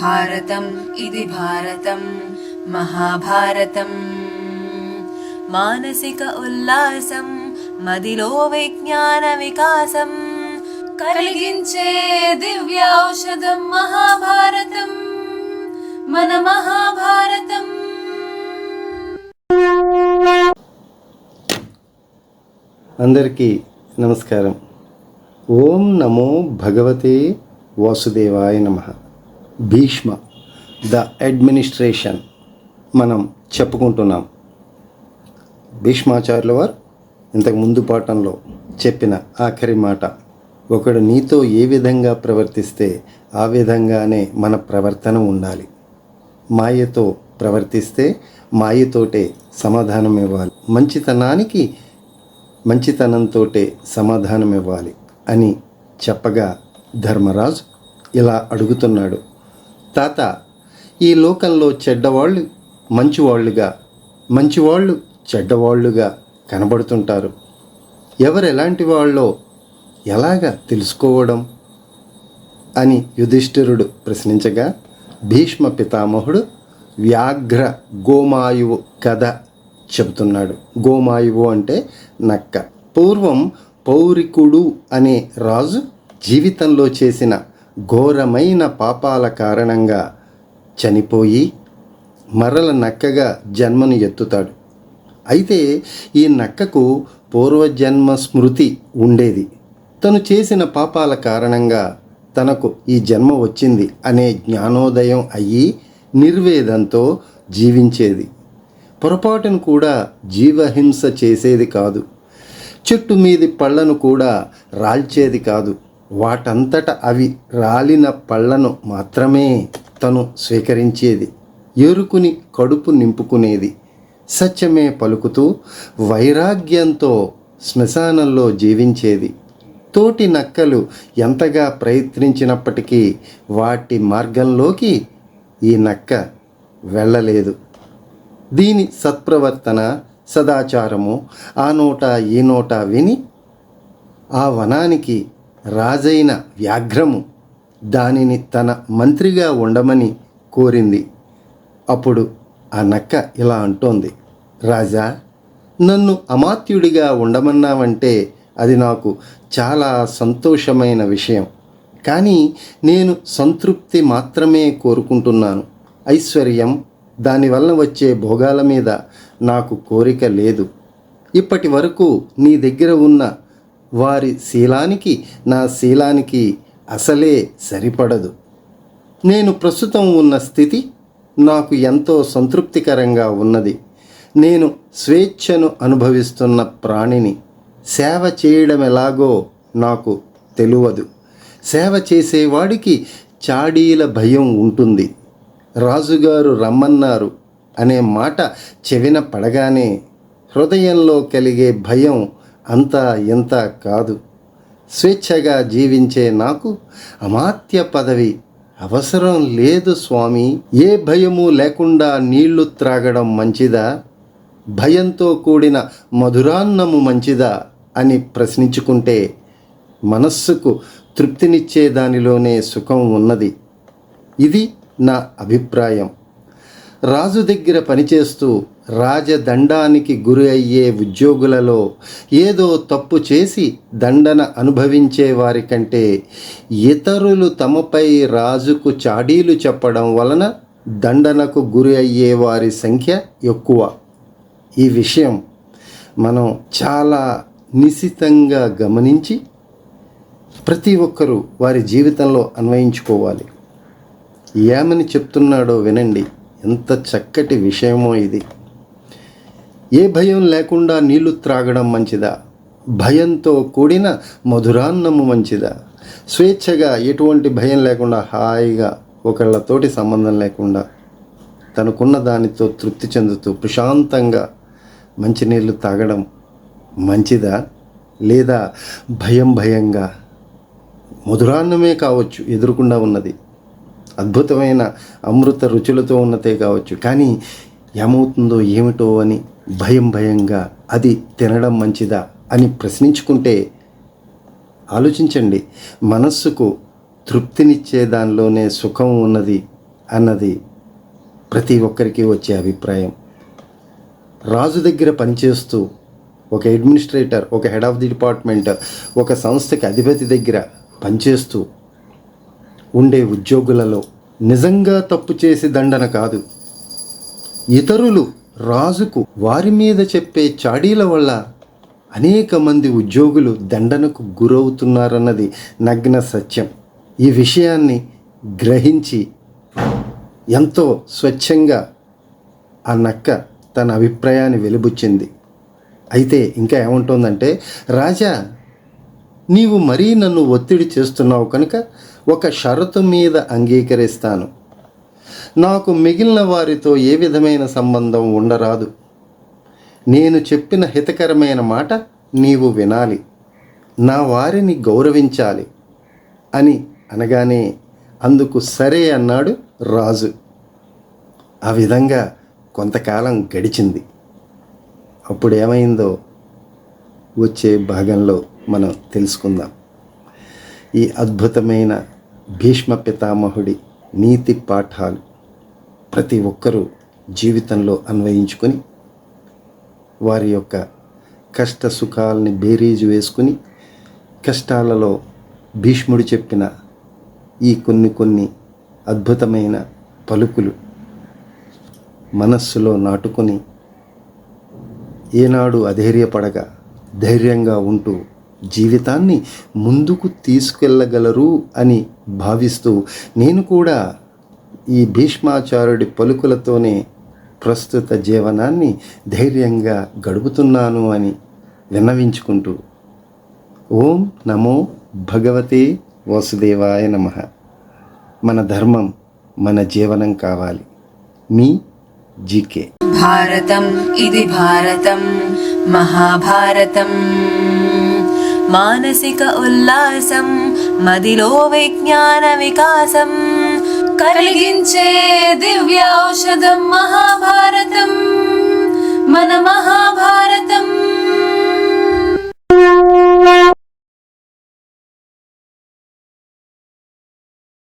భారతం ఇది భారతం మహాభారతం మానసిక ఉల్లాసం మదిలో విజ్ఞాన వికాసం కలిగించే దివ్య ఔషధం మహాభారతం మన మహాభారతం అందరికీ నమస్కారం. ఓం నమో భగవతే వాసుదేవాయ నమః. భీష్మ ద అడ్మినిస్ట్రేషన్ మనం చెప్పుకుంటున్నాం. భీష్మాచార్యుల వారు ఇంతకు ముందు పాఠంలో చెప్పిన ఆఖరి మాట ఒకడు నీతో ఏ విధంగా ప్రవర్తిస్తే ఆ విధంగానే మన ప్రవర్తన ఉండాలి. మాయతో ప్రవర్తిస్తే మాయతోటే సమాధానం ఇవ్వాలి. మంచితనానికి మంచితనంతోటే సమాధానం ఇవ్వాలి అని చెప్పగా ధర్మరాజు ఇలా అడుగుతున్నాడు. తాత ఈ లోకంలో చెడ్డవాళ్ళు మంచివాళ్ళుగా మంచివాళ్ళు చెడ్డవాళ్ళుగా కనబడుతుంటారు. ఎవరు ఎలాంటి వాళ్ళో ఎలాగా తెలుసుకోవడం? అని యుధిష్ఠిరుడు ప్రశ్నించగా భీష్మ పితామహుడు వ్యాఘ్ర గోమాయువు కథ చెబుతున్నాడు. గోమాయువు అంటే నక్క. పూర్వం పౌరికుడు అనే రాజు జీవితంలో చేసిన ఘోరమైన పాపాల కారణంగా చనిపోయి మరల నక్కగా జన్మను ఎత్తుతాడు. అయితే ఈ నక్కకు పూర్వజన్మ స్మృతి ఉండేది. తను చేసిన పాపాల కారణంగా తనకు ఈ జన్మ వచ్చింది అనే జ్ఞానోదయం అయ్యి నిర్వేదంతో జీవించేది. పొరపాటును కూడా జీవహింస చేసేది కాదు. చెట్టు మీది పళ్ళను కూడా రాల్చేది కాదు. వాటంతట అవి రాలిన పళ్ళను మాత్రమే తను స్వీకరించేది. ఎరుకుని కడుపు నింపుకునేది. సత్యమే పలుకుతూ వైరాగ్యంతో శ్మశానంలో జీవించేది. తోటి నక్కలు ఎంతగా ప్రయత్నించినప్పటికీ వాటి మార్గంలోకి ఈ నక్క వెళ్ళలేదు. దీని సత్ప్రవర్తన సదాచారము ఆ నోట ఈ నోట విని ఆ వనానికి రాజైన వ్యాఘ్రము దానిని తన మంత్రిగా ఉండమని కోరింది. అప్పుడు ఆ నక్క ఇలా అంటోంది రాజా నన్ను అమాత్యుడిగా ఉండమన్నావంటే అది నాకు చాలా సంతోషమైన విషయం. కానీ నేను సంతృప్తి మాత్రమే కోరుకుంటున్నాను. ఐశ్వర్యం దానివల్ల వచ్చే భోగాల మీద నాకు కోరిక లేదు. ఇప్పటి వరకు నీ దగ్గర ఉన్న వారి శీలానికి నా శీలానికి అసలే సరిపడదు. నేను ప్రస్తుతం ఉన్న స్థితి నాకు ఎంతో సంతృప్తికరంగా ఉన్నది. నేను స్వేచ్ఛను అనుభవిస్తున్న ప్రాణిని సేవ చేయడం ఎలాగో నాకు తెలియదు. సేవ చేసేవాడికి చాడీల భయం ఉంటుంది. రాజుగారు రమ్మన్నారు అనే మాట చెవిన పడగానే హృదయంలో కలిగే భయం అంతా ఇంత కాదు. స్వేచ్ఛగా జీవించే నాకు అమాత్య పదవి అవసరం లేదు స్వామి. ఏ భయము లేకుండా నీళ్ళు త్రాగడం మంచిదా? భయంతో కూడిన మధురాన్నము మంచిదా? అని ప్రశ్నించుకుంటే మనస్సుకు తృప్తినిచ్చే దానిలోనే సుఖం ఉన్నది. ఇది నా అభిప్రాయం. రాజు దగ్గర పనిచేస్తూ రాజదండానికి గురి అయ్యే ఉద్యోగులలో ఏదో తప్పు చేసి దండన అనుభవించే వారి కంటే ఇతరులు తమపై రాజుకు చాడీలు చెప్పడం వలన దండనకు గురి అయ్యే వారి సంఖ్య ఎక్కువ. ఈ విషయం మనం చాలా నిశితంగా గమనించి ప్రతి ఒక్కరూ వారి జీవితంలో అన్వయించుకోవాలి. ఏమని చెప్తున్నాడో వినండి. ఎంత చక్కటి విషయమో ఇది. ఏ భయం లేకుండా నీళ్ళు త్రాగడం మంచిదా? భయంతో కూడిన మధురాన్నము మంచిదా? స్వేచ్ఛగా ఎటువంటి భయం లేకుండా హాయిగా ఒకళ్ళతోటి సంబంధం లేకుండా తనకున్న దానితో తృప్తి చెందుతూ ప్రశాంతంగా మంచినీళ్ళు తాగడం మంచిదా? లేదా భయం భయంగా? మధురాన్నమే కావచ్చు ఎదురుకుండా ఉన్నది. అద్భుతమైన అమృత రుచులతో ఉన్నతే కావచ్చు. కానీ ఏమవుతుందో ఏమిటో అని భయం భయంగా అది తినడం మంచిదా అని ప్రశ్నించుకుంటే ఆలోచించండి మనస్సుకు తృప్తినిచ్చే దానిలోనే సుఖం ఉన్నది అన్నది ప్రతి ఒక్కరికి వచ్చే అభిప్రాయం. రాజు దగ్గర పనిచేస్తూ ఒక అడ్మినిస్ట్రేటర్ ఒక హెడ్ ఆఫ్ ది డిపార్ట్మెంట్ ఒక సంస్థకి అధిపతి దగ్గర పనిచేస్తూ ఉండే ఉద్యోగులలో నిజంగా తప్పు చేసి దండన కాదు. ఇతరులు రాజుకు వారి మీద చెప్పే చాడీల వల్ల అనేక మంది ఉద్యోగులు దండనకు గురవుతున్నారన్నది నగ్న సత్యం. ఈ విషయాన్ని గ్రహించి ఎంతో స్వచ్ఛంగా ఆ నక్క తన అభిప్రాయాన్ని వెలిబుచ్చింది. అయితే ఇంకా ఏముంటుందంటే రాజా నీవు మరీ నన్ను ఒత్తిడి చేస్తున్నావు కనుక ఒక షరతు మీద అంగీకరిస్తాను. నాకు మిగిలిన వారితో ఏ విధమైన సంబంధం ఉండరాదు. నేను చెప్పిన హితకరమైన మాట నీవు వినాలి. నా వారిని గౌరవించాలి అని అనగానే అందుకు సరే అన్నాడు రాజు. ఆ విధంగా కొంతకాలం గడిచింది. అప్పుడు ఏమైందో వచ్చే భాగంలో మనం తెలుసుకుందాం. ఈ అద్భుతమైన భీష్మ పితామహుడి నీతి పాఠాలు. ప్రతి ఒక్కరూ జీవితంలో అన్వయించుకొని వారి యొక్క కష్ట సుఖాలని బేరీజు వేసుకుని కష్టాలలో భీష్ముడు చెప్పిన ఈ కొన్ని కొన్ని అద్భుతమైన పలుకులు మనస్సులో నాటుకొని ఏనాడు అధైర్యపడగా ధైర్యంగా ఉంటూ జీవితాన్ని ముందుకు తీసుకెళ్ళగలరు అని భావిస్తూ నేను కూడా ఈ భీష్మాచార్యుడి పలుకులతోనే ప్రస్తుత జీవనాన్ని ధైర్యంగా గడుపుతున్నాను అని విన్నవించుకుంటూ ఓం నమో భగవతే వాసుదేవాయ నమ. మన ధర్మం మన జీవనం కావాలి. మీ జీకే. భారతం ఇది భారతం. మహాభారతం. మానసిక ఉల్లాసం మదిలో విజ్ఞాన వికాసం. కలిగించే దివ్య ఔషధం మహాభారతం. మన మహాభారత